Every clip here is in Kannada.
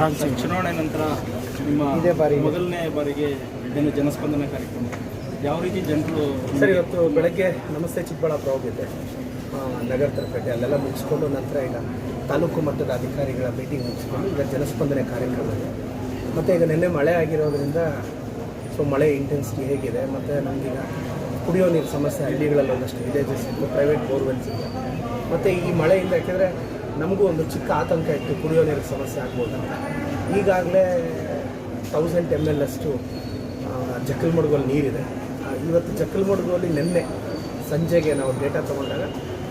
ಚುನಾವಣೆ ನಂತರ ನಿಮ್ಮ ಇದೇ ಬಾರಿ ಮೊದಲನೇ ಬಾರಿಗೆ ಜನ ಜನಸ್ಪಂದನ ಕಾರ್ಯಕ್ರಮ. ಯಾವ ರೀತಿ ಜನರು ಸರ್ ಇವತ್ತು ಬೆಳಗ್ಗೆ ನಮಸ್ತೆ ಚಿಕ್ಕಬಳ್ಳಾಪುರ ಹೋಗಿದ್ದೆ. ನಗರ ತರಪೇಟೆ ಅಲ್ಲೆಲ್ಲ ಮುಗಿಸ್ಕೊಂಡು ನಂತರ ಈಗ ತಾಲೂಕು ಮಟ್ಟದ ಅಧಿಕಾರಿಗಳ ಮೀಟಿಂಗ್ ಮುಗಿಸ್ಕೊಂಡು ಈಗ ಜನಸ್ಪಂದನೆ ಕಾರ್ಯಕ್ರಮ ಇದೆ. ಮತ್ತು ಈಗ ನಿನ್ನೆ ಮಳೆ ಆಗಿರೋದ್ರಿಂದ ಸೊ ಮಳೆ ಇಂಟೆನ್ಸಿಟಿ ಹೇಗಿದೆ. ಮತ್ತು ನಮಗೀಗ ಕುಡಿಯೋ ನೀರು ಸಮಸ್ಯೆ ಹಳ್ಳಿಗಳಲ್ಲಿ ಒಂದಷ್ಟು ವಿಲೇಜಸ್ ಇತ್ತು ಪ್ರೈವೇಟ್ ಬೋರ್ವೆಲ್ಸ್ ಇದೆ. ಮತ್ತು ಈ ಮಳೆಯಿಂದ ಯಾಕೆಂದರೆ ನಮಗೂ ಒಂದು ಚಿಕ್ಕ ಆತಂಕ ಇತ್ತು, ಕುಡಿಯೋ ನೀರಿಗೆ ಸಮಸ್ಯೆ ಆಗ್ಬೋದು ಅಂತ. ಈಗಾಗಲೇ ತೌಸಂಡ್ ಎಂ ಎಲ್ ಅಷ್ಟು ಜಕ್ಕಲ್ಮಡುಗಲ್ಲಿ ನೀರಿದೆ. ಇವತ್ತು ಜಕ್ಕಲ್ಮಡ್ಗೋಲಿ ನಿನ್ನೆ ಸಂಜೆಗೆ ನಾವು ಡೇಟಾ ತೊಗೊಂಡಾಗ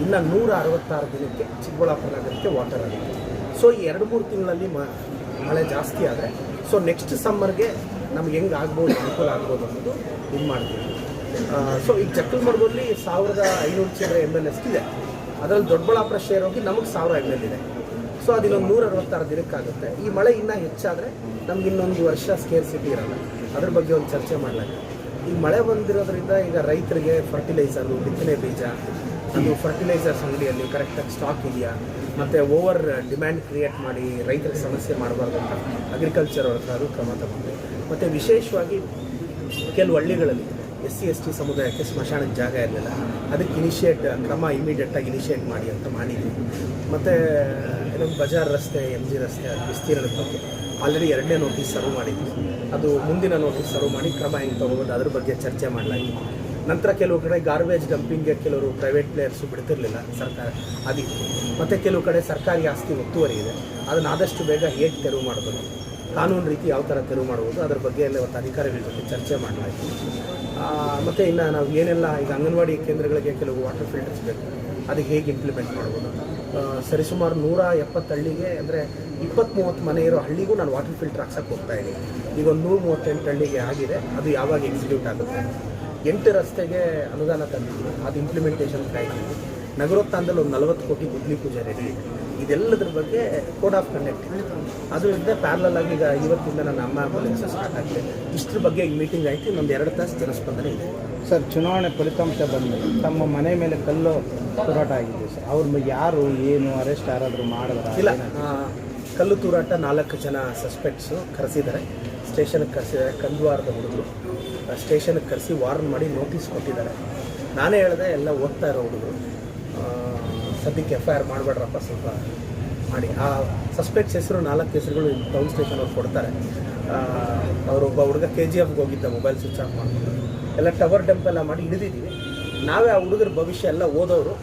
ಇನ್ನು ನೂರ ಅರವತ್ತಾರು ದಿನಕ್ಕೆ ಚಿಕ್ಕಬಳ್ಳಾಪುರ ನಗರಕ್ಕೆ ವಾಟರ್ ಆಗುತ್ತೆ. ಸೊ ಈ ಎರಡು ಮೂರು ತಿಂಗಳಲ್ಲಿ ಮಳೆ ಜಾಸ್ತಿ ಆದರೆ ಸೊ ನೆಕ್ಸ್ಟ್ ಸಮ್ಮರ್ಗೆ ನಮ್ಗೆ ಹೆಂಗೆ ಆಗ್ಬೋದು, ಅನುಕೂಲ ಆಗ್ಬೋದು ಅನ್ನೋದು ಇದು ಮಾಡ್ತೀವಿ. ಸೊ ಈ ಜಕ್ಕಲ್ಮಡುಗಲ್ಲಿ ಸಾವಿರದ ಐನೂರು ಚಿಲ್ಲರೆ ಎಂ ಎಲ್ ಎಷ್ಟಿದೆ ಅದರಲ್ಲಿ ದೊಡ್ಡಬಳ್ಳಾಪುರ ಶೇರ್ ಹೋಗಿ ನಮಗೆ ಸಾವಿರ ಇದೆ ಸೊ ಅದು ಇನ್ನೊಂದು ನೂರ ಅರವತ್ತಾರು ದಿನಕ್ಕಾಗುತ್ತೆ. ಈ ಮಳೆ ಇನ್ನೂ ಹೆಚ್ಚಾದರೆ ನಮ್ಗೆ ಇನ್ನೊಂದು ವರ್ಷ ಸ್ಕೇರ್ ಸಿಟಿ ಇರಲ್ಲ. ಅದ್ರ ಬಗ್ಗೆ ಒಂದು ಚರ್ಚೆ ಮಾಡಲಾಗಿದೆ ಈ ಮಳೆ ಬಂದಿರೋದ್ರಿಂದ ಈಗ ರೈತರಿಗೆ ಫರ್ಟಿಲೈಸರು ಬಿತ್ತನೆ ಬೀಜ, ಅದು ಫರ್ಟಿಲೈಸರ್ಸ್ ಅಂಗಡಿಯಲ್ಲಿ ಕರೆಕ್ಟಾಗಿ ಸ್ಟಾಕ್ ಇದೆಯಾ? ಮತ್ತು ಓವರ್ ಡಿಮ್ಯಾಂಡ್ ಕ್ರಿಯೇಟ್ ಮಾಡಿ ರೈತರಿಗೆ ಸಮಸ್ಯೆ ಮಾಡಬಾರ್ದು ಅಂತ ಅಗ್ರಿಕಲ್ಚರ್ ಅವ್ರ ಕ್ರಮ ತಗೊಂಡು ಮತ್ತು ವಿಶೇಷವಾಗಿ ಕೆಲವು ಹಳ್ಳಿಗಳಲ್ಲಿ ಎಸ್ ಸಿ, ಎಸ್ ಟಿ ಸಮುದಾಯಕ್ಕೆ ಸ್ಮಶಾನಕ್ಕೆ ಜಾಗ ಇರಲಿಲ್ಲ. ಅದಕ್ಕೆ ಇನಿಷಿಯೇಟ್ ಕ್ರಮ ಇಮಿಡಿಯೇಟಾಗಿ ಇನಿಷಿಯೇಟ್ ಮಾಡಿ ಅಂತ ಮಾಡಿದ್ವಿ. ಮತ್ತು ಏನೋ ಬಜಾರ್ ರಸ್ತೆ ಎಂ ಜಿ ರಸ್ತೆ, ಅದು ವಿಸ್ತೀರ್ಣದ ಬಗ್ಗೆ ಆಲ್ರೆಡಿ ಎರಡನೇ ನೋಟಿಸ್ ಸರ್ವ್ ಮಾಡಿದ್ವಿ. ಅದು ಮುಂದಿನ ನೋಟಿಸ್ ಸರ್ವ್ ಮಾಡಿ ಕ್ರಮ ಹೆಂಗೆ ತೊಗೊಬೋದು ಅದ್ರ ಬಗ್ಗೆ ಚರ್ಚೆ ಮಾಡಲಾಗಿತ್ತು. ನಂತರ ಕೆಲವು ಕಡೆ ಗಾರ್ಬೇಜ್ ಡಂಪಿಂಗ್ಗೆ ಕೆಲವರು ಪ್ರೈವೇಟ್ ಪ್ಲೇಯರ್ಸು ಬಿಡ್ತಿರಲಿಲ್ಲ ಸರ್ಕಾರ ಅದಿತ್ತು ಮತ್ತು ಕೆಲವು ಕಡೆ ಸರ್ಕಾರಿ ಆಸ್ತಿ ಒತ್ತುವರಿ ಇದೆ. ಅದನ್ನು ಆದಷ್ಟು ಬೇಗ ಹೇಗೆ ತೆರವು ಮಾಡಬಹುದು ಕಾನೂನು ರೀತಿ ಯಾವ ಥರ ತೆರವು ಮಾಡ್ಬೋದು ಅದರ ಬಗ್ಗೆ ಎಲ್ಲ ಇವತ್ತು ಅಧಿಕಾರಿಗಳ ಜೊತೆ ಚರ್ಚೆ ಮಾಡಲಾಯಿತು ಮತ್ತು ಇನ್ನು ನಾವು ಏನೆಲ್ಲ ಈಗ ಅಂಗನವಾಡಿ ಕೇಂದ್ರಗಳಿಗೆ ಕೆಲವು ವಾಟರ್ ಫಿಲ್ಟರ್ಸ್ ಬೇಕು ಅದಕ್ಕೆ ಹೇಗೆ ಇಂಪ್ಲಿಮೆಂಟ್ ಮಾಡ್ಬೋದು? ಸರಿಸುಮಾರು ನೂರ ಎಪ್ಪತ್ತು ಹಳ್ಳಿಗೆ, ಅಂದರೆ ಇಪ್ಪತ್ತು ಮೂವತ್ತು ಮನೆ ಇರೋ ಹಳ್ಳಿಗೂ ನಾನು ವಾಟರ್ ಫಿಲ್ಟರ್ ಹಾಕ್ಸಕ್ಕೆ ಹೋಗ್ತಾ ಇದ್ದೀನಿ. ಈಗ ಒಂದು ನೂರ ಮೂವತ್ತೆಂಟು ಹಳ್ಳಿಗೆ ಆಗಿದೆ, ಅದು ಯಾವಾಗ ಎಕ್ಸಿಕ್ಯೂಟ್ ಆಗುತ್ತೆ? ಎಂಟು ರಸ್ತೆಗೆ ಅನುದಾನ ತಂದಿದ್ದೀನಿ, ಅದು ಇಂಪ್ಲಿಮೆಂಟೇಷನ್ ಕಾಯ್ತೀನಿ ನಗರೋತ್ಥಾನದಲ್ಲಿ ಒಂದು ನಲವತ್ತು ಕೋಟಿ ಗುದ್ಲಿ ಪೂಜೆ ರೆಡಿ ಇದೆಲ್ಲದ್ರ ಬಗ್ಗೆ ಕೋಡ್ ಆಫ್ ಕಂಡಕ್ಟ್. ಅದರಿಂದ ಪ್ಯಾರಲಲ್ ಆಗಿ ಈಗ ಇವತ್ತಿಂದ ನನ್ನ ಅಮ್ಮ ಆಂಬುಲೆನ್ಸ್ ಸ್ಟಾರ್ಟ್ ಆಗಿದೆ ಇಷ್ಟ್ರ ಬಗ್ಗೆ ಈಗ ಮೀಟಿಂಗ್ ಆಯಿತು ಇನ್ನೊಂದು ಎರಡು ತಾಸು ಜನಸ್ಪಂದನೆ ಇದೆ. ಸರ್ ಚುನಾವಣೆ ಫಲಿತಾಂಶ ಬಂದು ತಮ್ಮ ಮನೆ ಮೇಲೆ ಕಲ್ಲು ತೂರಾಟ ಆಗಿದೆ ಸರ್. ಅವ್ರ ಯಾರು ಏನು ಅರೆಸ್ಟ್ ಯಾರಾದರೂ ಮಾಡಿದ್ರ ಇಲ್ಲ ಕಲ್ಲು ತೂರಾಟ ನಾಲ್ಕು ಜನ ಸಸ್ಪೆಕ್ಟ್ಸು ಕರೆಸಿದ್ದಾರೆ. ಸ್ಟೇಷನ್ಗೆ ಕರೆಸಿದ್ದಾರೆ ಕಂದುವಾರದ ಹುಡುಗರು. ಸ್ಟೇಷನ್ಗೆ ಕರೆಸಿ ವಾರ್ನ್ ಮಾಡಿ ನೋಟಿಸ್ ಕೊಟ್ಟಿದ್ದಾರೆ. ನಾನೇ ಹೇಳಿದೆ ಎಲ್ಲ ಓದ್ತಾ ಇರೋ ಹುಡುಗರು. ಸದ್ಯಕ್ಕೆ ಎಫ್ ಐ ಆರ್ ಮಾಡಬೇಡ್ರಪ್ಪ ಸ್ವಲ್ಪ ಮಾಡಿ. ಆ ಸಸ್ಪೆಕ್ಟ್ಸ್ ಹೆಸರು ನಾಲ್ಕು ಹೆಸರುಗಳು ಟೌನ್ ಸ್ಟೇಷನ್ ಅವ್ರು ಕೊಡ್ತಾರೆ. ಅವರೊಬ್ಬ ಹುಡುಗ ಕೆ ಜಿ ಎಫ್ಗೆ ಹೋಗಿದ್ದ ಮೊಬೈಲ್ ಸ್ವಿಚ್ ಆಫ್ ಮಾಡಿಕೊಂಡು. ಎಲ್ಲ ಟವರ್ ಡಂಪ್ ಎಲ್ಲ ಮಾಡಿ ಹಿಡಿದಿದ್ದೀವಿ. ನಾವೇ ಆ ಹುಡುಗರ ಭವಿಷ್ಯ ಎಲ್ಲ ಓದೋರು.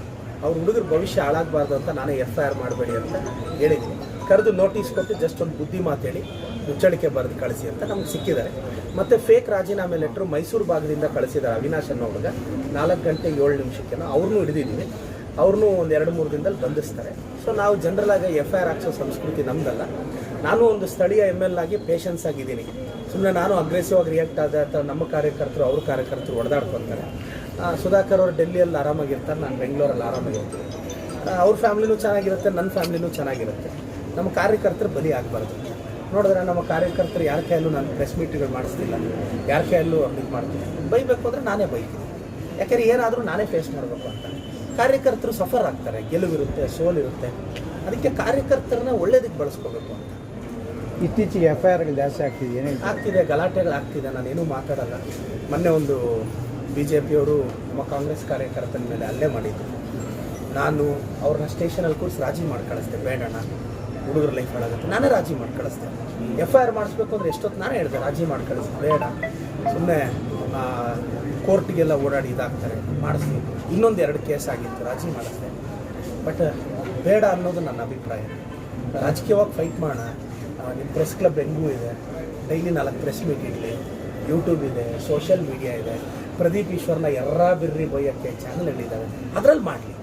ಅವ್ರ ಹುಡುಗರ ಭವಿಷ್ಯ ಹಾಳಾಗಬಾರ್ದು ಅಂತ ನಾನೇ ಎಫ್ ಐ ಆರ್ ಮಾಡಬೇಡಿ ಅಂತ ಹೇಳಿದ್ದೀನಿ ಕರೆದು ನೋಟಿಸ್ ಕೊಟ್ಟು ಜಸ್ಟ್ ಒಂದು ಬುದ್ಧಿ ಮಾತೇಳಿ ಮುಚ್ಚಳಿಕೆ ಬರೆದು ಕಳಿಸಿ ಅಂತ ನಮ್ಗೆ ಸಿಕ್ಕಿದ್ದಾರೆ. ಮತ್ತು ಫೇಕ್ ರಾಜೀನಾಮೆ ಲೆಟ್ರು ಮೈಸೂರು ಭಾಗದಿಂದ ಕಳಿಸಿದ್ದಾರೆ ಅವಿನಾಶ್ ಅನ್ನೋ ಹುಡುಗ ನಾಲ್ಕು ಗಂಟೆ ಏಳು ನಿಮಿಷಕ್ಕೆ ಅವ್ರನ್ನೂ ಹಿಡಿದಿದ್ದೀವಿ. ಅವ್ರನ್ನೂ ಒಂದು ಎರಡು ಮೂರು ದಿನದಲ್ಲಿ ಬಂಧಿಸ್ತಾರೆ. ಸೊ ನಾವು ಜನರಲ್ ಆಗಿ ಎಫ್ ಐ ಆರ್ ಹಾಕ್ಸೋ ಸಂಸ್ಕೃತಿ ನಮ್ದಲ್ಲ. ನಾನು ಒಂದು ಸ್ಥಳೀಯ ಎಂ ಎಲ್ ಆಗಿ ಪೇಷನ್ಸ್ ಆಗಿದ್ದೀನಿ. ಸುಮ್ಮನೆ ನಾನು ಅಗ್ರೆಸಿವ್ ಆಗಿ ರಿಯಾಕ್ಟ್ ಆದ ಅಥವಾ ನಮ್ಮ ಕಾರ್ಯಕರ್ತರು, ಅವ್ರ ಕಾರ್ಯಕರ್ತರು ಹೊಡೆದಾಡ್ಕೊತಾರೆ ಸುಧಾಕರ್ ಅವರು ಡೆಲ್ಲಿಯಲ್ಲಿ ಆರಾಮಾಗಿರ್ತಾರೆ, ನಾನು ಬೆಂಗಳೂರಲ್ಲಿ ಆರಾಮಾಗಿರ್ತೀನಿ. ಅವ್ರ ಫ್ಯಾಮ್ಲಿನೂ ಚೆನ್ನಾಗಿರುತ್ತೆ ನನ್ನ ಫ್ಯಾಮ್ಲಿನೂ ಚೆನ್ನಾಗಿರುತ್ತೆ. ನಮ್ಮ ಕಾರ್ಯಕರ್ತರು ಬಲಿ ಆಗಬಾರ್ದು. ನೋಡಿದ್ರೆ ನಮ್ಮ ಕಾರ್ಯಕರ್ತರು ಯಾರ ಕೈಯಲ್ಲೂ ನಾನು ಪ್ರೆಸ್ ಮೀಟ್ಗಳು ಮಾಡಿಸ್ತಿಲ್ಲ. ಯಾರ ಕೈಯಲ್ಲೂ ಇದು ಮಾಡ್ತೀನಿ ಬೈಬೇಕು ಅಂದರೆ ನಾನೇ ಬೈತೀನಿ. ಯಾಕೆಂದರೆ ಏನಾದರೂ ನಾನೇ ಫೇಸ್ ಮಾಡಬೇಕು ಅಂತ. ಕಾರ್ಯಕರ್ತರು ಸಫರ್ ಆಗ್ತಾರೆ ಗೆಲುವಿರುತ್ತೆ ಸೋಲಿರುತ್ತೆ. ಅದಕ್ಕೆ ಕಾರ್ಯಕರ್ತರನ್ನ ಒಳ್ಳೇದಕ್ಕೆ ಬಳಸ್ಕೋಬೇಕು ಅಂತ. ಇತ್ತೀಚೆಗೆ ಎಫ್ ಐ ಆರ್ಗಳು ಜಾಸ್ತಿ ಆಗ್ತಿದೆ ಏನು ಆಗ್ತಿದೆ ಗಲಾಟೆಗಳು ಆಗ್ತಿದೆ ನಾನೇನು ಮಾತಾಡಲ್ಲ. ಮೊನ್ನೆ ಒಂದು ಬಿ ಜೆ ಪಿಯವರು ನಮ್ಮ ಕಾಂಗ್ರೆಸ್ ಕಾರ್ಯಕರ್ತನ ಮೇಲೆ ಅಲ್ಲೇ ಮಾಡಿದ್ರು. ನಾನು ಅವ್ರನ್ನ ಸ್ಟೇಷನಲ್ಲಿ ಕೂರಿಸಿ ರಾಜಿ ಮಾಡಿ ಕಳಿಸ್ದೆ ಬೇಡಣ್ಣ ಹುಡುಗರ ಲೈಫ್ ಹಾಳಾಗುತ್ತೆ ನಾನೇ ರಾಜಿ ಮಾಡಿ ಕಳಿಸ್ದೆ ಎಫ್ ಐ ಆರ್ ಮಾಡಿಸ್ಬೇಕು ಅಂದ್ರೆ ಎಷ್ಟೊತ್ತು ನಾನೇ ಹೇಳಿದೆ ರಾಜಿ ಮಾಡಿ ಬೇಡ. ಸುಮ್ಮನೆ ಕೋರ್ಟಿಗೆಲ್ಲ ಓಡಾಡಿ ಇದಾಗ್ತಾರೆ. ಮಾಡಿಸ್ಲಿ. ಇನ್ನೊಂದು ಎರಡು ಕೇಸ್ ಆಗಿತ್ತು. ರಾಜಿ ಮಾಡಿಸ್ದೆ. ಬಟ್ ಬೇಡ ಅನ್ನೋದು ನನ್ನ ಅಭಿಪ್ರಾಯ. ರಾಜಕೀಯವಾಗಿ ಫೈಟ್ ಮಾಡೋಣ ನಿಮ್ಮ ಪ್ರೆಸ್ ಕ್ಲಬ್ ಹೆಂಗೂ ಇದೆ. ಡೈಲಿ ನಾಲ್ಕು ಪ್ರೆಸ್ ಮೀಟ್ ಇರಲಿ ಯೂಟ್ಯೂಬ್ ಇದೆ ಸೋಷಿಯಲ್ ಮೀಡಿಯಾ ಇದೆ. ಪ್ರದೀಪ್ ಈಶ್ವರ್ನ ಎರ ಬಿರ್ರಿ ಬೈಯೋಕ್ಕೆ ಚಾನಲ್ಗಳಿದ್ದಾವೆ ಅದರಲ್ಲಿ ಮಾಡಲಿ.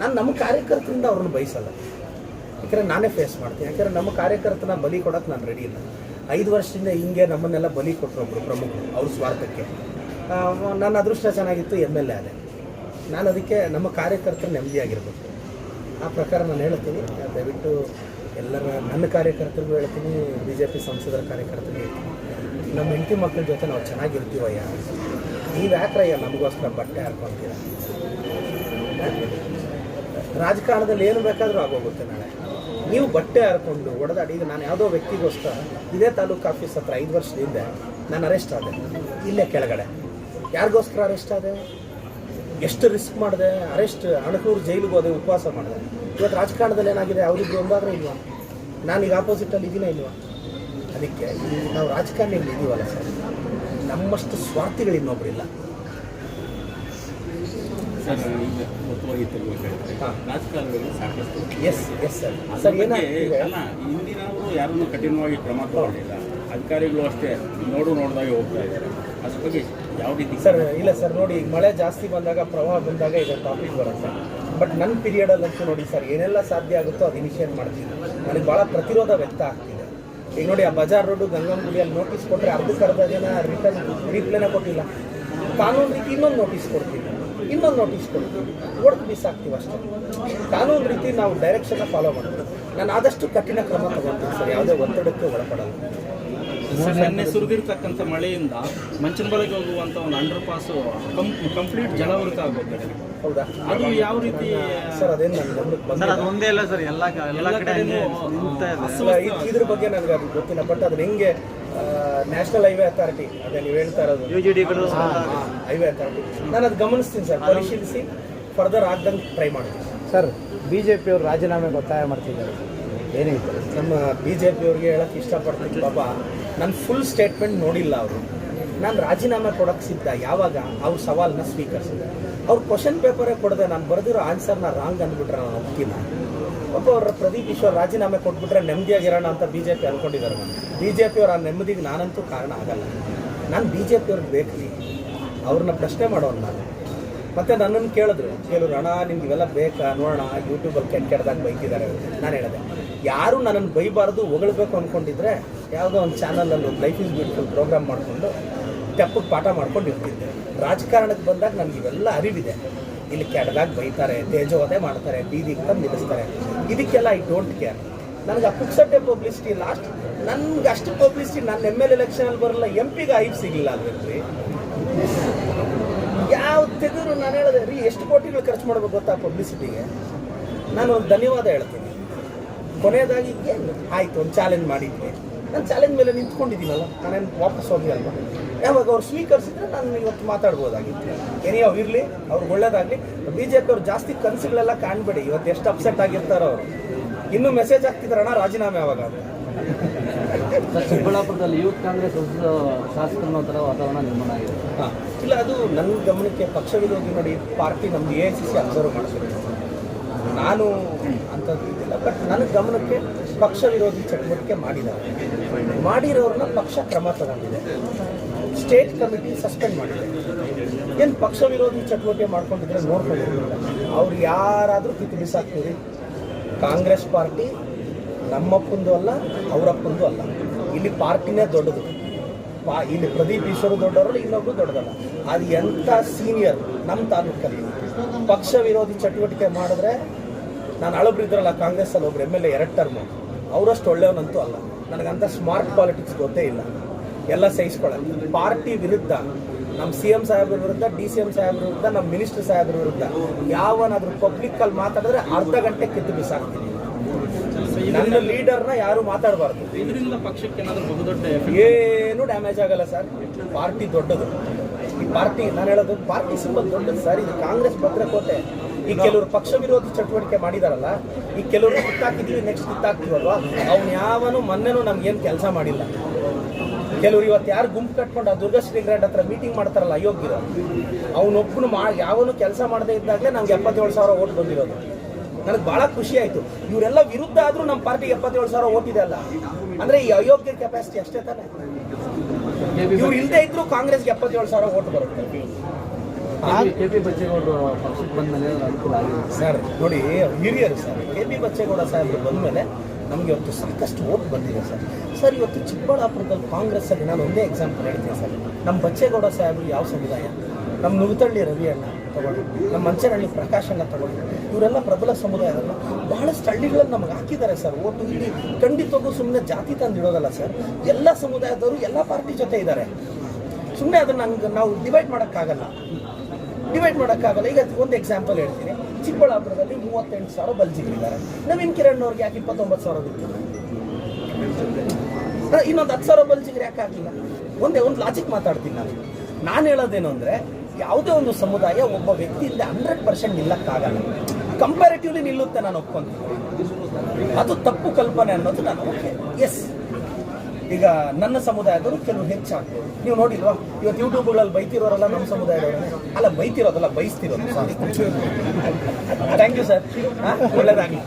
ನಾನು ನಮ್ಮ ಕಾರ್ಯಕರ್ತರಿಂದ ಅವ್ರನ್ನ ಬಯಸಲ್ಲ ಯಾಕಂದರೆ ನಾನೇ ಫೇಸ್ ಮಾಡ್ತೀನಿ. ಯಾಕಂದರೆ ನಮ್ಮ ಕಾರ್ಯಕರ್ತನ ಬಲಿ ಕೊಡೋಕ್ಕೆ ನಾನು ರೆಡಿ ಇಲ್ಲ. ಐದು ವರ್ಷದಿಂದ ಹಿಂಗೆ ನಮ್ಮನ್ನೆಲ್ಲ ಬಲಿ ಕೊಟ್ಟರು ಒಬ್ಬರು ಪ್ರಮುಖರು, ಅವ್ರ ಸ್ವಾರ್ಥಕ್ಕೆ. ನನ್ನ ಅದೃಷ್ಟ ಚೆನ್ನಾಗಿತ್ತು ಎಂ ಎಲ್ ಎ ಅದೇ ನಾನು ಅದಕ್ಕೆ ನಮ್ಮ ಕಾರ್ಯಕರ್ತರು ನೆಮ್ಮದಿಯಾಗಿರ್ಬೇಕು. ಆ ಪ್ರಕಾರ ನಾನು ಹೇಳ್ತೀನಿ. ದಯವಿಟ್ಟು ಎಲ್ಲರ, ನನ್ನ ಕಾರ್ಯಕರ್ತರಿಗೂ ಹೇಳ್ತೀನಿ ಬಿ ಜೆ ಪಿ ಸಂಸದರ ಕಾರ್ಯಕರ್ತರಿಗೂ ಹೇಳ್ತೀನಿ. ನಮ್ಮ ಹೆಂಡತಿ ಮಕ್ಕಳ ಜೊತೆ ನಾವು ಚೆನ್ನಾಗಿರ್ತೀವಯ್ಯ. ನೀವು ಯಾಕ್ರಯ್ಯ ನಮಗೋಸ್ಕರ ಬಟ್ಟೆ ಹಾಕ್ಕೊಂತೀರ ರಾಜಕಾರಣದಲ್ಲಿ ಏನು ಬೇಕಾದರೂ ಆಗೋಗುತ್ತೆ ನಾಳೆ. ನೀವು ಬಟ್ಟೆ ಹರ್ಕೊಂಡು ಹೊಡೆದಾಡಿ ಈಗ ನಾನು ಯಾವುದೋ ವ್ಯಕ್ತಿಗೋಸ್ಕರ ಇದೇ ತಾಲೂಕು ಆಫೀಸ್ ಹತ್ರ ಐದು ವರ್ಷದ ಹಿಂದೆ ನಾನು ಅರೆಸ್ಟ್ ಆದೆ. ಇಲ್ಲೇ ಕೆಳಗಡೆ. ಯಾರಿಗೋಸ್ಕರ ಅರೆಸ್ಟ್ ಆದೆ? ಎಷ್ಟು ರಿಸ್ಕ್ ಮಾಡಿದೆ? ಅರೆಸ್ಟ್ ಅಣಕೂರು ಜೈಲಿಗೆ ಹೋದೆ, ಉಪವಾಸ ಮಾಡಿದೆ. ಇವತ್ತು ರಾಜಕಾರಣದಲ್ಲಿ ಏನಾಗಿದೆ? ಅವರಿಬ್ರು ಒಂದಾದ್ರೆ ಇಲ್ವಾ? ನಾನೀಗ ಆಪೋಸಿಟಲ್ಲಿ ಇದೀನ ಇಲ್ವಾ? ಅದಕ್ಕೆ ನಾವು ರಾಜಕಾರಣಿಗಳು ಇದೀವಲ್ಲ ಸರ್. ನಮ್ಮಷ್ಟು ಸ್ವಾರ್ಥಿಗಳು ಇನ್ನೊಬ್ಬರಿಲ್ಲ ಸರ್ ಈಗ. ರಾಜಕಾರಣದಲ್ಲಿ ಸಾಕಷ್ಟು ಎಸ್ ಎಸ್ ಸರ್ ಸರ್ ಅಲ್ಲ ಹಿಂದಿನವರು ಯಾರನ್ನು ಕಠಿಣವಾಗಿ ಕ್ರಮ ತಗೊಂಡಿಲ್ಲ ಅಧಿಕಾರಿಗಳು ಅಷ್ಟೇ ನೋಡು ನೋಡಿದಾಗೆ ಹೋಗ್ತಾ ಇದ್ದಾರೆ. ಅದ್ರ ಬಗ್ಗೆ ಯಾವ ರೀತಿ ಸರ್ ಇಲ್ಲ ಸರ್ ನೋಡಿ ಈಗ ಮಳೆ ಜಾಸ್ತಿ ಬಂದಾಗ ಪ್ರವಾಹ ಬಂದಾಗ ಇದು ಟಾಪಿಕ್ ಬರುತ್ತೆ ಬಟ್ ನನ್ನ ಪೀರಿಯಡಲ್ಲಂತೂ ನೋಡಿ ಸರ್ ಏನೆಲ್ಲ ಸಾಧ್ಯ ಆಗುತ್ತೋ ಅದು ಇನಿಷಿಯೇಟ್ ಮಾಡ್ತೀನಿ. ನನಗೆ ಭಾಳ ಪ್ರತಿರೋಧ ವ್ಯಕ್ತ ಆಗ್ತಿದೆ. ಈಗ ನೋಡಿ ಆ ಬಜಾರ್ ರೋಡು ಗಂಗಂಗುಡಿಯಲ್ಲಿ ನೋಟಿಸ್ ಕೊಟ್ಟರೆ ಅರ್ಧ ಜನ ರಿಟರ್ನ್ ರೀಪ್ಲೇನ ಕೊಟ್ಟಿಲ್ಲ. ಕಾನೂನು ರೀತಿ ಇನ್ನೊಂದು ನೋಟಿಸ್ ಕೊಡ್ತೀವಿ ಇನ್ನೊಂದು ನೋಟಿಸ್ ಕೊಡ್ತೀನಿ. ಮಿಸ್ ಬಿಸಾಕ್ತೀವಿ ಅಷ್ಟೇ. ಕಾನೂನು ರೀತಿ ನಾವು ಡೈರೆಕ್ಷನ್ನ ಫಾಲೋ ಮಾಡ್ತೀವಿ. ನಾನು ಆದಷ್ಟು ಕಠಿಣ ಕ್ರಮ ತಗೊಳ್ತೀನಿ ಸರ್. ಯಾವುದೇ ಒತ್ತಡಕ್ಕೆ ಒಳಪಡಲ್ಲ. ಸರ್ ನಿನ್ನೆ ಸುರಿದಿರ್ತಕ್ಕಂಥ ಮಳೆಯಿಂದ ಮಂಚನಬಳಗೆ ಹೋಗುವಂತ ಒಂದು ಅಂಡರ್ ಪಾಸ್ ಕಂಪ್ಲೀಟ್ ಜಲವೃತ ಆಗೋಗಿದೆ ಹೌದಾ? ಅದು ಯಾವ ರೀತಿ ಸರ್ ಅದೇನು ನನ್ನ ಗಮನಕ್ಕೆ ಬಂದಿಲ್ಲ. ಒಂದೇ ಅಲ್ಲ ಸರ್ ಎಲ್ಲ ಎಲ್ಲ ಕಡೆ ಹಂಗೆ ನಿಂತಾ ಇದೆ. ಅಲ್ಲ, ಇದ್- ಇದ್ರ ಬಗ್ಗೆ ನನಗೆ ಅದು ಗೊತ್ತಿಲ್ಲ ಬಟ್ ಅದು ಹೆಂಗೆ ನ್ಯಾಷನಲ್ ಹೈವೇ ಅಥಾರಿಟಿ ಅದೇ ನೀವು ಹೇಳ್ತಾ ಇರೋದು. ಯು ಜಿ ಡಿಗಳು ಹೈವೇ ಅಥಾರಿಟಿ ನಾನು ಅದು ಗಮನಿಸ್ತೀನಿ ಸರ್ ಪರಿಶೀಲಿಸಿ ಫರ್ದರ್ ಆಗ್ದಂಗೆ ಟ್ರೈ ಮಾಡ್ತೀನಿ ಸರ್ ಬಿ ಜೆ ಪಿಯವರು ರಾಜೀನಾಮೆಗೆ ಒತ್ತಾಯ ಮಾಡ್ತಿದ್ದಾರೆ. ಏನಿದೆ ನಮ್ಮ ಬಿ ಜೆ ಪಿಯವ್ರಿಗೆ ಹೇಳಕ್ಕೆ ಇಷ್ಟಪಡ್ತೀನಿ, ಪಾಪ. ನಾನು ಫುಲ್ ಸ್ಟೇಟ್ಮೆಂಟ್ ನೋಡಿಲ್ಲ ಅವರು. ನಾನು ರಾಜೀನಾಮೆ ಕೊಡೋಕ್ಕೆ ಸಿದ್ಧ. ಯಾವಾಗ? ಅವ್ರ ಸವಾಲನ್ನ ಸ್ವೀಕರಿಸಿದೆ. ಅವ್ರು ಕ್ವಶನ್ ಪೇಪರೇ ಕೊಡದೆ. ನಾನು ಬರೆದಿರೋ ಆನ್ಸರ್ನ ರಾಂಗ್ ಅಂದ್ಬಿಟ್ರೆ ನಾನು ಒಪ್ಪಿನ ಪಾಪ ಅವ್ರ ಪ್ರದೀಪ್ ಈಶ್ವರ್ ರಾಜೀನಾಮೆ ಕೊಟ್ಬಿಟ್ರೆ ನೆಮ್ಮದಿಯಾಗಿರೋಣ ಅಂತ ಬಿ ಜೆ ಪಿ ಅಂದ್ಕೊಂಡಿದ್ದಾರೆ ಬಿ ಜೆ ಪಿಯವ್ರ ಆ ನೆಮ್ಮದಿಗೆ ನಾನಂತೂ ಕಾರಣ ಆಗಲ್ಲ. ನಾನು ಬಿ ಜೆ ಪಿಯವ್ರಿಗೆ ಬೇಕು ಅವ್ರನ್ನ ಪ್ರಶ್ನೆ ಮಾಡೋನು ನಾನು. ಮತ್ತೆ ನನ್ನನ್ನು ಕೇಳಿದ್ರು. ಕೆಲವರು ಅಣ್ಣ, ನಿಮ್ಗೆ ಇವೆಲ್ಲ ಬೇಕಾ? ನೋಡೋಣ ಯೂಟ್ಯೂಬಲ್ಲಿ ಕೆಟ್ಟ ಕೆಟ್ಟದಾಗ ಬೈತಿದ್ದಾರೆ. ನಾನು ಹೇಳಿದೆ, ಯಾರು ನನ್ನನ್ನು ಬೈಬಾರ್ದು, ಹೊಗಳ್ಬೇಕು ಅಂದ್ಕೊಂಡಿದ್ರೆ ಯಾವುದೋ ಒಂದು ಚಾನಲಲ್ಲಿ ಒಂದು ಲೈಫ್ ಇಸ್ ಬ್ಯೂಟಿಫುಲ್ ಪ್ರೋಗ್ರಾಮ್ ಮಾಡಿಕೊಂಡು ತೆಪ್ಪಗೆ ಪಾಠ ಮಾಡ್ಕೊಂಡು ಇರ್ತಿದ್ದೆ. ರಾಜಕಾರಣಕ್ಕೆ ಬಂದಾಗ ನನಗೆ ಇವೆಲ್ಲ ಅರಿವಿದೆ. ಇಲ್ಲಿ ಕೆಟ್ಟದಾಗ ಬೈತಾರೆ, ತೇಜೋವಧೆ ಮಾಡ್ತಾರೆ ಬೀದಿಗೆ ತಂದು ನಿಲ್ಲಿಸ್ತಾರೆ. ಇದಕ್ಕೆಲ್ಲ ಐ ಡೋಂಟ್ ಕೇರ್ ನನಗೆ ಆ ಪುಕ್ಸಟ್ಟೆ ಪಬ್ಲಿಸಿಟಿ ಲಾಸ್ಟ್ ನನ್ಗೆ ಅಷ್ಟು ಪಬ್ಲಿಸಿಟಿ ನನ್ನ ಎಂ ಎಲ್ ಎಲೆಕ್ಷನಲ್ಲಿ ಬರಲ್ಲ ಎಂ ಪಿಗೆ ಐಫ್ ಸಿಗಲಿಲ್ಲ ಅಲ್ವೇನ್ರಿ ಯಾವ ತೆಗೆದ್ರು ನಾನು ಹೇಳಿದೆ, ರೀ, ಎಷ್ಟು ಕೋಟಿಗಳು ಖರ್ಚು ಮಾಡ್ಬೇಕು ಗೊತ್ತಾ ಪಬ್ಲಿಸಿಟಿಗೆ ನಾನು ಒಂದು ಧನ್ಯವಾದ ಹೇಳ್ತೀನಿ. ಕೊನೆಯದಾಗಿ ಏನು ಆಯಿತು, ಒಂದು ಚಾಲೆಂಜ್ ಮಾಡಿದ್ವಿ. ನಾನು ಚಾಲೆಂಜ್ ಮೇಲೆ ನಿಂತ್ಕೊಂಡಿದ್ದೀನಲ್ಲ, ನಾನೇನು ವಾಪಸ್ ಹೋಗಿ ಅಲ್ವಾ ಯಾವಾಗ ಅವ್ರು ಸ್ವೀಕರಿಸಿದ್ರೆ ನಾನು ಇವತ್ತು ಮಾತಾಡ್ಬೋದಾಗಿತ್ತು. ಏನೇ ಇರಲಿ, ಅವ್ರಿಗೆ ಒಳ್ಳೇದಾಗಲಿ. ಬಿ ಜೆ ಪಿ ಅವ್ರು ಜಾಸ್ತಿ ಕನಸುಗಳೆಲ್ಲ ಕಾಣಬೇಡಿ. ಇವತ್ತು ಎಷ್ಟು ಅಪ್ಸೆಟ್ ಆಗಿರ್ತಾರೋ ಅವರು. ಇನ್ನೂ ಮೆಸೇಜ್ ಹಾಕ್ತಿದ್ದಾರಣ್ಣ ರಾಜೀನಾಮೆ ಯಾವಾಗ ಚಿಕ್ಕಬಳ್ಳಾಪುರದಲ್ಲಿ ಯೂತ್ ಕಾಂಗ್ರೆಸ್ ಶಾಸಕರು ಶಾಸಕರನ್ನ ಥರ ವಾತಾವರಣ ನಿರ್ಮಾಣ ಆಗಿದೆ. ಇಲ್ಲ, ಅದು ನನ್ನ ಗಮನಕ್ಕೆ ಪಕ್ಷ ವಿರೋಧಿ ನೋಡಿ, ಪಾರ್ಟಿ ನಮ್ದು ಎ ಸಿ ಸಿ ಅಬ್ಸರ್ವ್ ಮಾಡಿಸಿದೆ ನಾನು ಅಂಥದ್ದು ಇದಿಲ್ಲ. ಬಟ್ ನನ್ನ ಗಮನಕ್ಕೆ ಪಕ್ಷ ವಿರೋಧಿ ಚಟುವಟಿಕೆ ಮಾಡಿದ್ದಾರೆ. ಮಾಡಿರೋರನ್ನ ಪಕ್ಷ ಕ್ರಮ ತಗೊಂಡಿದೆ. ಸ್ಟೇಟ್ ಕಮಿಟಿ ಸಸ್ಪೆಂಡ್ ಮಾಡಿದೆ. ಏನು ಪಕ್ಷ ವಿರೋಧಿ ಚಟುವಟಿಕೆ ಮಾಡ್ಕೊಂಡಿದ್ರೆ ನೋಡ್ಕೊಂಡಿರಲಿಲ್ಲ. ಅವ್ರು ಯಾರಾದರೂ ಕಿತ್ತು ಬಿಸಾಕ್ತೀರಿ ಕಾಂಗ್ರೆಸ್ ಪಾರ್ಟಿ ನಮ್ಮಪ್ಪಂದು ಅಲ್ಲ, ಅವರಪ್ಪಂದು ಅಲ್ಲ. ಇಲ್ಲಿ ಪಾರ್ಟಿನೇ ದೊಡ್ಡದು. ಪಾ, ಇಲ್ಲಿ ಪ್ರದೀಪ್ ಈಶ್ವರು ದೊಡ್ಡವರು, ಇನ್ನೊಬ್ರು ದೊಡ್ಡದಲ್ಲ. ಅದು ಎಂಥ ಸೀನಿಯರ್ ನಮ್ಮ ತಾಲೂಕಲ್ಲಿ. ಪಕ್ಷ ವಿರೋಧಿ ಚಟುವಟಿಕೆ ಮಾಡಿದ್ರೆ, ನಾನು ಅಳೊಬ್ರು ಇದ್ರಲ್ಲ, ಕಾಂಗ್ರೆಸ್ಸಲ್ಲಿ ಒಬ್ರು ಎಂ ಎಲ್ ಎ ಎರಡು ಟರ್ಮು ಅವರಷ್ಟು ಒಳ್ಳೆಯವನಂತೂ ಅಲ್ಲ. ನನಗಂಥ ಸ್ಮಾರ್ಟ್ ಪಾಲಿಟಿಕ್ಸ್ ಗೊತ್ತೇ ಇಲ್ಲ. ಎಲ್ಲ ಸಹಿಸ್ಕೊಳ್ಳಲ್ಲ ಪಾರ್ಟಿ ವಿರುದ್ಧ, ನಮ್ಮ ಸಿ ಎಂ ಸಾಹೇಬ್ರ ವಿರುದ್ಧ, ಡಿ ಸಿ ಎಂ ಸಾಹೇಬ್ರ ವಿರುದ್ಧ, ನಮ್ಮ ಮಿನಿಸ್ಟರ್ ಸಾಹೇಬ್ರ ವಿರುದ್ಧ, ಯಾವನಾದರೂ ಪಬ್ಲಿಕ್ಕಲ್ಲಿ ಮಾತಾಡಿದ್ರೆ ಅರ್ಧ ಗಂಟೆ ಕಿತ್ತು ಬಿಸಾಕ್ತೀನಿ. ನನ್ನ ಲೀಡರ್ನ ಯಾರು ಮಾತಾಡಬಾರ್ದು. ಇದರಿಂದ ಪಕ್ಷಕ್ಕೆ ಏನಾದರೂ ಬಹುದೊಡ್ಡ ಎಫೆಕ್ಟ್ ಏನು ಡ್ಯಾಮೇಜ್ ಆಗಲ್ಲ ಸರ್ ಪಾರ್ಟಿ ದೊಡ್ಡದು. ಈ ಪಾರ್ಟಿ ನಾನು ಹೇಳೋದು ಪಾರ್ಟಿ ಸಿಂಬಲ್ ದೊಡ್ಡದು ಸರ್ ಇದು ಕಾಂಗ್ರೆಸ್ ಭದ್ರಕೋಟೆ. ಈ ಕೆಲವರು ಪಕ್ಷ ವಿರೋಧಿ ಚಟುವಟಿಕೆ ಮಾಡಿದಾರಲ್ಲ ಈ ಕೆಲವರು ಕಿತ್ತಾಕಿದ್ವಿ ನೆಕ್ಸ್ಟ್ ಕಿತ್ತಾಕ್ತೀವಲ್ವಾ? ಅವ್ನು ಯಾವನು ಮೊನ್ನೆನೂ ನಮ್ಗೇನು ಕೆಲಸ ಮಾಡಿಲ್ಲ. ಕೆಲವರು ಇವತ್ತು ಯಾರು ಗುಂಪು ಕಟ್ಕೊಂಡು ಆ ದುರ್ಗಶ್ರೀ ಗ್ರ್ಯಾಂಡ್ ಹತ್ರ ಮೀಟಿಂಗ್ ಮಾಡ್ತಾರಲ್ಲ ಅಯೋಗ್ಯರು. ಅವನೊಬ್ಬನು ಮಾ ಯಾವನು ಕೆಲಸ ಮಾಡದೇ ಇದ್ದಾಗಲೇ ನಂಗೆ ಎಪ್ಪತ್ತೇಳು ಸಾವಿರ ಓಟ್ ಬಂದಿರೋದು. ನನಗೆ ಭಾಳ ಖುಷಿ ಆಯಿತು. ಇವರೆಲ್ಲ ವಿರುದ್ಧ ಆದರೂ ನಮ್ಮ ಪಾರ್ಟಿಗೆ ಎಪ್ಪತ್ತೇಳು ಸಾವಿರ ಓಟಿದೆ ಇದೆ ಅಲ್ಲ? ಅಂದರೆ ಈ ಅಯೋಗ್ಯ ಕೆಪಾಸಿಟಿ ಅಷ್ಟೇ ತಾನೆ? ಇವ್ರು ಇಲ್ಲದೆ ಇದ್ರು ಕಾಂಗ್ರೆಸ್ಗೆ ಎಪ್ಪತ್ತೇಳು ಸಾವಿರ ಓಟ್ ಬರುತ್ತೆ. ಕೆ ಪಿ ಬಚ್ಚೇಗೌಡರು ಪಕ್ಷಕ್ಕೆ ಬಂದ ಮೇಲೆ ಅನುಕೂಲ ಆಗಿದೆ. ಸರ್ ನೋಡಿ ಹಿರಿಯರು ಸರ್ ಕೆ ಪಿ ಬಚ್ಚೇಗೌಡ ಸಾಹೇಬರು ಬಂದಮೇಲೆ ನಮಗೆ ಇವತ್ತು ಸಾಕಷ್ಟು ಓಟ್ ಬಂದಿದೆ ಸರ್. ಸರ್ ಇವತ್ತು ಚಿಕ್ಕಬಳ್ಳಾಪುರದಲ್ಲಿ ಕಾಂಗ್ರೆಸ್ಸಲ್ಲಿ ನಾನು ಒಂದೇ ಎಕ್ಸಾಂಪಲ್ ಹೇಳ್ತೀನಿ ಸರ್. ನಮ್ಮ ಬಚ್ಚೇಗೌಡ ಸಾಹೇಬರು ಯಾವ ಸಮುದಾಯ ನಮ್ಮ ನುಗ್ತಳ್ಳಿ ರವಿ ಅಣ್ಣ. ತಗೊಳ್ಳಿ ನಮ್ಮ ಮಂಚನಹಳ್ಳಿ ಪ್ರಕಾಶನ ತಗೊಳ್ಳಿ ಇವರೆಲ್ಲ ಪ್ರಬಲ ಸಮುದಾಯದಲ್ಲ ಬಹಳಷ್ಟು ಹಳ್ಳಿಗಳಲ್ಲಿ ನಮ್ಗೆ ಹಾಕಿದ್ದಾರೆ ಸರ್. ಓಟು ಇಲ್ಲಿ ಖಂಡಿತವಾಗೂ ಸುಮ್ಮನೆ ಜಾತಿ ತಂದಿಡೋದಲ್ಲ ಸರ್. ಎಲ್ಲ ಸಮುದಾಯದವರು, ಎಲ್ಲ ಪಾರ್ಟಿ ಜೊತೆ ಇದ್ದಾರೆ. ಸುಮ್ಮನೆ ಅದನ್ನು ನಂಗೆ ನಾವು ಡಿವೈಡ್ ಮಾಡೋಕ್ಕಾಗಲ್ಲ. ಡಿವೈಡ್ ಮಾಡೋಕ್ಕಾಗಲ್ಲ. ಈಗ ಒಂದು ಎಕ್ಸಾಂಪಲ್ ಹೇಳ್ತೀನಿ. ಚಿಕ್ಕಬಳ್ಳಾಪುರದಲ್ಲಿ ಮೂವತ್ತೆಂಟು ಸಾವಿರ ಬಲ್ಜಿಗಳಿದ್ದಾರೆ. ನವೀನ್ ಕಿರಣ್ ಅವ್ರಿಗೆ ಯಾಕೆ ಇಪ್ಪತ್ತೊಂಬತ್ತು ಸಾವಿರ ಬಿತ್ತು ಇನ್ನೊಂದು ಹತ್ತು ಸಾವಿರ ಬಲ್ಜಿಗರು ಯಾಕೆ ಹಾಕಿಲ್ಲ? ಒಂದೇ, ಒಂದು ಲಾಜಿಕ್ ಮಾತಾಡ್ತೀನಿ ನಾನು. ನಾನು ಹೇಳೋದೇನು ಅಂದರೆ ಯಾವುದೇ ಒಂದು ಸಮುದಾಯ ಒಬ್ಬ ವ್ಯಕ್ತಿಯಿಂದ ಹಂಡ್ರೆಡ್ ಪರ್ಸೆಂಟ್ ನಿಲ್ಲಕ್ಕಾಗಲ್ಲ. ಕಂಪ್ಯಾರಿಟಿವ್ಲಿ ನಿಲ್ಲುತ್ತೆ ನಾನು ಒಪ್ಕೊಂತೀನಿ. ಅದು ತಪ್ಪು ಕಲ್ಪನೆ ಅನ್ನೋದು ನಾನು ಓಕೆ. ಎಸ್ ಈಗ ನನ್ನ ಸಮುದಾಯದವರು ಕೆಲವು ಹೆಚ್ಚಾಗ್ತದೆ ನೀವು ನೋಡಿಲ್ವಾ? ಇವತ್ತು ಯೂಟ್ಯೂಬ್ಗಳಲ್ಲಿ ಬೈತಿರೋರಲ್ಲ ನಮ್ಮ ಸಮುದಾಯದವರು ಅಲ್ಲ, ಬೈತಿರೋದಲ್ಲ, ಬೈಸ್ತಿರೋದು. ಸಾರಿ ಥ್ಯಾಂಕ್ ಯು ಸರ್ ಒಳ್ಳೇದಾಗಲಿ.